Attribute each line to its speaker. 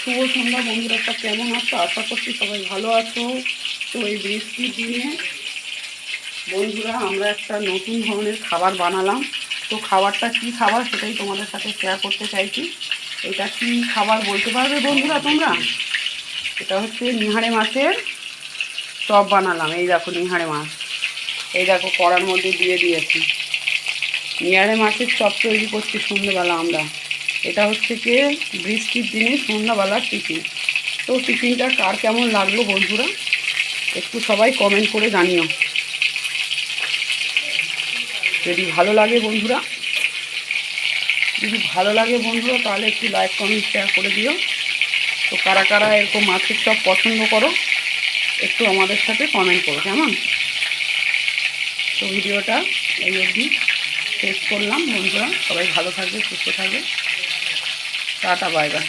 Speaker 1: শুভ সন্ধ্যা বন্ধুরা কেমন আছো? আশা করছি সবাই ভালো আছো। তো এই বৃষ্টির দিনে বন্ধুরা, আমরা একটা নতুন ধরনের খাবার বানালাম। তো খাবারটা কি খাবার সেটাই তোমাদের সাথে শেয়ার করতে চাইছি। এটা কি খাবার বলতে পারবে বন্ধুরা তোমরা? এটা হচ্ছে নিহারে মাছের চপ বানালাম। এই দেখো নিহারে মাছ। এই দেখো কড়ার মধ্যে দিয়ে দিয়েছি। নিহারে মাছের চপ তৈরি করছি সন্ধ্যেবেলা আমরা। এটা হচ্ছে কি বৃষ্টির দিনে সন্ধ্যাবেলার টিফিন। তো টিফিনটা কার কেমন লাগল বন্ধুরা? একটু সবাই কমেন্ট করে জানিও। যদি ভালো লাগে বন্ধুরা, যদি ভালো লাগে বন্ধুরা, তাহলে একটু লাইক কমেন্ট শেয়ার করে দিও। তো কারা কারা এরকম মাছের চপ পছন্দ করো, একটু আমাদের সাথে কমেন্ট করো, কেমন? তো ভিডিওটা এই অবধি শেষ করলাম বন্ধুরা। সবাই ভালো থাকবে, সুস্থ থাকবে। Ta ta bye bye.